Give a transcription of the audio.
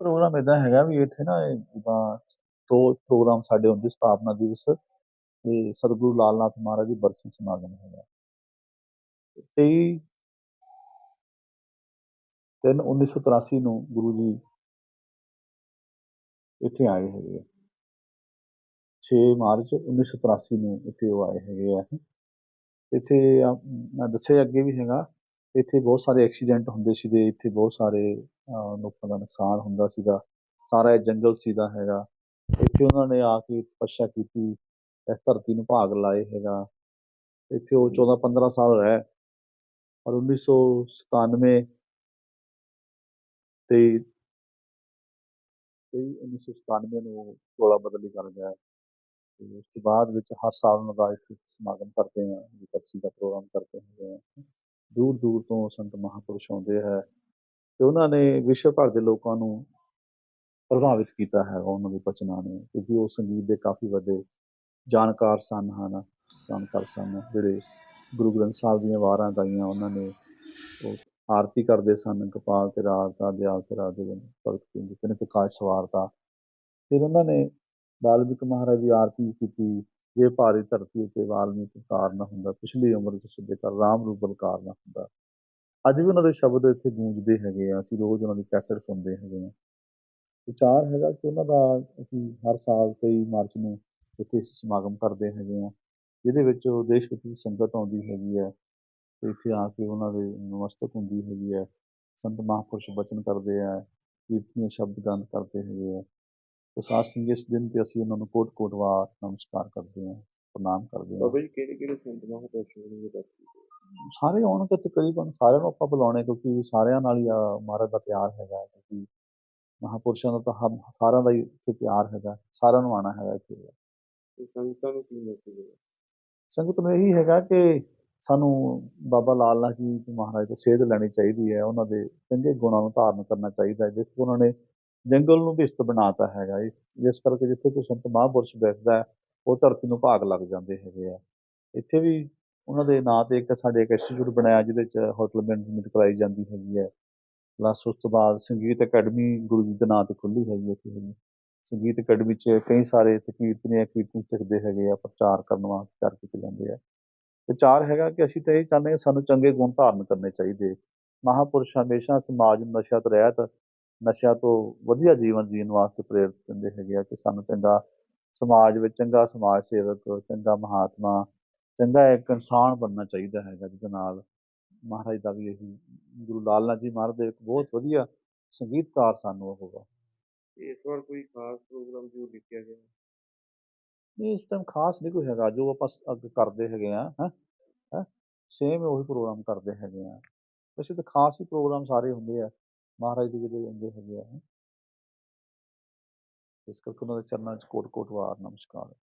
Programme ਇਦਾਂ ਹੈਗਾ ਵੀ ਇੱਥੇ ਨਾ ਇਹ ਜਿੱਦਾਂ ਦੋ ਪ੍ਰੋਗਰਾਮ ਸਾਡੇ ਹੁੰਦੇ ਸਥਾਪਨਾ ਦਿਵਸ ਤੇ ਸਤਿਗੁਰੂ ਲਾਲਨਾਥ ਮਹਾਰਾਜ ਦੀ ਬਰਸੀ ਸਮਾਗਮ ਹੈਗਾ। 23 ਤਿੰਨ 1983 ਨੂੰ ਗੁਰੂ ਜੀ ਇੱਥੇ ਆਏ ਹੈਗੇ ਆ। 6 ਮਾਰਚ 1983 ਨੂੰ ਇੱਥੇ ਉਹ ਆਏ ਹੈਗੇ ਆ। ਇੱਥੇ ਦੱਸਿਆ ਅੱਗੇ ਵੀ ਹੈਗਾ ਇੱਥੇ ਬਹੁਤ ਸਾਰੇ ਐਕਸੀਡੈਂਟ ਹੁੰਦੇ ਸੀਗੇ, ਇੱਥੇ ਬਹੁਤ ਸਾਰੇ ਲੋਕਾਂ ਦਾ ਨੁਕਸਾਨ ਹੁੰਦਾ ਸੀਗਾ, ਸਾਰਾ ਇਹ ਜੰਗਲ ਸੀਗਾ ਹੈਗਾ। ਇੱਥੇ ਉਹਨਾਂ ਨੇ ਆ ਕੇ ਤਪੱਸਿਆ ਕੀਤੀ, ਇਸ ਧਰਤੀ ਨੂੰ ਭਾਗ ਲਾਏ ਹੈਗਾ। ਇੱਥੇ ਉਹ 14 15 ਸਾਲ ਰਹੇ ਔਰ 1997 ਤੇ 1997 ਨੂੰ ਉਹ ਬਦਲੀ ਕਰ ਗਿਆ ਤੇ ਉਸ ਤੋਂ ਬਾਅਦ ਵਿੱਚ ਹਰ ਸਾਲ ਉਹਨਾਂ ਦਾ ਇੱਥੇ ਸਮਾਗਮ ਕਰਦੇ ਆ ਵਿਕਰਸੀ ਦਾ ਪ੍ਰੋਗਰਾਮ ਕਰਦੇ ਹੁੰਦੇ ਆ ਦੂਰ ਦੂਰ ਤੋਂ ਸੰਤ ਮਹਾਂਪੁਰਸ਼ ਆਉਂਦੇ ਹੈ ਤੇ ਉਹਨਾਂ ਨੇ ਵਿਸ਼ਵ ਭਰ ਦੇ ਲੋਕਾਂ ਨੂੰ ਪ੍ਰਭਾਵਿਤ ਕੀਤਾ ਹੈ ਉਹਨਾਂ ਦੇ ਬਚਨਾਂ ਨੇ ਕਿਉਂਕਿ ਉਹ ਸੰਗੀਤ ਦੇ ਕਾਫੀ ਵੱਡੇ ਜਾਣਕਾਰ ਸਨ, ਹਨ, ਜਾਣਕਾਰ ਸਨ, ਜਿਹੜੇ ਗੁਰੂ ਗ੍ਰੰਥ ਸਾਹਿਬ ਦੀਆਂ ਵਾਰਾਂ ਗਾਈਆਂ ਉਹਨਾਂ ਨੇ, ਉਹ ਆਰਤੀ ਕਰਦੇ ਸਨ, ਕਪਾਲ ਤੇ ਰਾਗ ਦਾ, ਦਿਆਲ ਤੇ ਰਾਗ ਦੇ ਭਗਤ ਸਿੰਘ ਕਿਨ ਪ੍ਰਕਾਸ਼ ਸਵਾਰਤਾ ਫਿਰ ਉਹਨਾਂ ਨੇ ਬਾਲਵਿਕ ਮਹਾਰਾਜ ਦੀ ਆਰਤੀ ਕੀਤੀ ਜੇ ਭਾਰੀ ਧਰਤੀ ਉੱਤੇ ਵਾਲਮੀਕ ਅਵਤਾਰ ਨਾ ਹੁੰਦਾ, ਪਿਛਲੀ ਉਮਰ ਚ ਸਿੱਧੇ ਕਰ ਰਾਮ ਰੂਪ ਬਲਕਾਰ ਨਾ ਹੁੰਦਾ। ਅੱਜ ਵੀ ਉਹਨਾਂ ਦੇ ਸ਼ਬਦ ਇੱਥੇ ਗੂੰਜਦੇ ਹੈਗੇ ਆ, ਅਸੀਂ ਰੋਜ਼ ਉਹਨਾਂ ਦੀ ਕੈਸਟ ਸੁਣਦੇ ਹੈਗੇ ਆ। ਵਿਚਾਰ ਹੈਗਾ ਕਿ ਉਹਨਾਂ ਦਾ ਅਸੀਂ ਹਰ ਸਾਲ 23 ਮਾਰਚ ਨੂੰ ਇੱਥੇ ਸਮਾਗਮ ਕਰਦੇ ਹੈਗੇ ਆ, ਜਿਹਦੇ ਵਿੱਚ ਉਹ ਦੇਸ਼ ਵਿਚ ਦੀ ਸੰਗਤ ਆਉਂਦੀ ਹੈਗੀ ਹੈ ਤੇ ਇੱਥੇ ਆ ਕੇ ਉਹਨਾਂ ਦੇ ਨਮਸਤਕ ਹੁੰਦੀ ਹੈਗੀ ਹੈ ਸੰਤ ਮਹਾਂਪੁਰਸ਼ ਬਚਨ ਕਰਦੇ ਆ ਕੀਰਤਨੀय ਸ਼ਬਦ ਗੰਧ ਕਰਦੇ ਹੈਗੇ ਆ। ਸੰਗਤ ਇਸ ਦਿਨ ਤੇ ਅਸੀਂ ਉਹਨਾਂ ਨੂੰ ਕੋਟ ਕੋਟ ਵਾਰ ਨਮਸਕਾਰ ਕਰਦੇ ਹਾਂ ਪ੍ਰਣਾਮ ਕਰਦੇ ਹਾਂ। ਬਾਬਾ ਜੀ ਕਿਹੜੇ ਕਿਹੜੇ ਸੰਤ ਮਹਾਂਪੁਰਸ਼ ਹੋਣਗੇ ਦੱਸੋ ਸਾਰੇ ਆਉਣਗੇ ਤਕਰੀਬਨ ਸਾਰਿਆਂ ਨੂੰ ਆਪਾਂ ਬੁਲਾਉਣੇ ਕਿਉਂਕਿ ਸਾਰਿਆਂ ਨਾਲ ਹੀ ਆ ਮਹਾਰਾਜ ਦਾ ਪਿਆਰ ਹੈਗਾ ਕਿਉਂਕਿ ਮਹਾਂਪੁਰਸ਼ਾਂ ਦਾ ਤਾਂ ਸਾਰਿਆਂ ਦਾ ਹੀ ਇੱਥੇ ਪਿਆਰ ਹੈਗਾ ਸਾਰਿਆਂ ਨੂੰ ਆਉਣਾ ਹੈਗਾ ਇੱਥੇ। ਸੰਗਤਾਂ ਨੂੰ ਕੀ ਮੈਸੇਜ ਹੈ ਸੰਗਤ ਨੂੰ ਇਹੀ ਹੈਗਾ ਕਿ ਸਾਨੂੰ ਬਾਬਾ ਲਾਲ ਨਾਥ ਜੀ ਮਹਾਰਾਜ ਤੋਂ ਸੇਧ ਲੈਣੀ ਚਾਹੀਦੀ ਹੈ ਉਹਨਾਂ ਦੇ ਚੰਗੇ ਗੁਣਾਂ ਨੂੰ ਧਾਰਨ ਕਰਨਾ ਚਾਹੀਦਾ ਹੈ ਜਿਸ ਤੋਂ ਉਹਨਾਂ ਨੇ ਜੰਗਲ ਨੂੰ ਭਿਸ਼ਟ ਬਣਾਤਾ ਹੈਗਾ ਇਹ ਜਿਸ ਕਰਕੇ ਜਿੱਥੇ ਕੋਈ ਸੰਤ ਮਹਾਂਪੁਰਸ਼ ਬੈਠਦਾ ਉਹ ਧਰਤੀ ਨੂੰ ਭਾਗ ਲੱਗ ਜਾਂਦੇ ਹੈਗੇ ਆ। ਇੱਥੇ ਵੀ ਉਹਨਾਂ ਦੇ ਨਾਂ ਤੇ ਇੱਕ ਸਾਡੇ ਇੱਕ ਇੰਸਟੀਚਿਊਟ ਬਣਾਇਆ ਜਿਹਦੇ ਚ ਹੋਟਲ ਮੈਨੇਜਮੈਂਟ ਕਰਾਈ ਜਾਂਦੀ ਹੈਗੀ ਹੈ। ਪਲੱਸ ਉਸ ਤੋਂ ਬਾਅਦ ਸੰਗੀਤ ਅਕੈਡਮੀ ਗੁਰੂ ਜੀ ਦੇ ਨਾਂ ਤੇ ਖੁੱਲੀ ਹੈਗੀ ਹੈ ਸੰਗੀਤ ਅਕੈਡਮੀ ਚ ਕਈ ਸਾਰੇ ਇੱਥੇ ਕੀਰਤਨੀਆਂ ਕੀਰਤਨ ਸਿੱਖਦੇ ਹੈਗੇ ਆ, ਪ੍ਰਚਾਰ ਕਰਨ ਵਾਸਤੇ ਕਰ ਕੀਤੇ ਜਾਂਦੇ ਆ। ਵਿਚਾਰ ਹੈਗਾ ਕਿ ਅਸੀਂ ਤਾਂ ਇਹ ਚਾਹੁੰਦੇ ਹਾਂ ਸਾਨੂੰ ਚੰਗੇ ਗੁਣ ਧਾਰਨ ਕਰਨੇ ਚਾਹੀਦੇ। ਮਹਾਂਪੁਰਸ਼ ਹਮੇਸ਼ਾ ਸਮਾਜ ਨੂੰ ਨਸ਼ਿਆਂ ਤੋਂ ਰਹਿਤ ਨਸ਼ਿਆਂ ਤੋਂ ਵਧੀਆ ਜੀਵਨ ਜੀਣ ਵਾਸਤੇ ਪ੍ਰੇਰਿਤ ਦਿੰਦੇ ਹੈਗੇ ਆ ਕਿ ਸਾਨੂੰ ਚੰਗਾ ਸਮਾਜ ਵਿੱਚ ਚੰਗਾ ਸਮਾਜ ਸੇਵਕ ਚੰਗਾ ਮਹਾਤਮਾ ਚੰਗਾ ਇੱਕ ਇਨਸਾਨ ਬਣਨਾ ਚਾਹੀਦਾ ਹੈਗਾ ਜਿਹਦੇ ਨਾਲ ਮਹਾਰਾਜ ਦਾ ਵੀ ਇਹੀ ਗੁਰੂ ਲਾਲ ਨਾਥ ਜੀ ਮਹਾਰਾਜ ਦੇ ਇੱਕ ਬਹੁਤ ਵਧੀਆ ਸੰਗੀਤਕਾਰ ਸਨ ਉਹ ਹੋਗਾ। ਇਸ ਵਾਰ ਕੋਈ ਖਾਸ ਪ੍ਰੋਗਰਾਮ ਜੋ ਲਿਖਿਆ ਗਿਆ? ਨਹੀਂ ਇਸ ਟਾਈਮ ਖਾਸ ਨਹੀਂ ਕੋਈ ਹੈਗਾ। ਜੋ ਆਪਾਂ ਅੱਗੇ ਕਰਦੇ ਹੈਗੇ ਆ ਹੈ ਹੈ ਸੇਮ ਉਹੀ ਪ੍ਰੋਗਰਾਮ ਕਰਦੇ ਹੈਗੇ ਆ। ਵੈਸੇ ਤਾਂ ਖਾਸ ਹੀ ਪ੍ਰੋਗਰਾਮ ਸਾਰੇ ਹੁੰਦੇ ਆ। ਮਹਾਰਾਜ ਦੇ ਜਿਹੜੇ ਹੁੰਦੇ ਹੈਗੇ ਆ। ਇਸ ਕਰਕੇ ਉਹਨਾਂ ਦੇ ਚਰਨਾਂ 'ਚ ਕੋਟ ਕੋਟ ਵਾਰ, ਨਮਸਕਾਰ।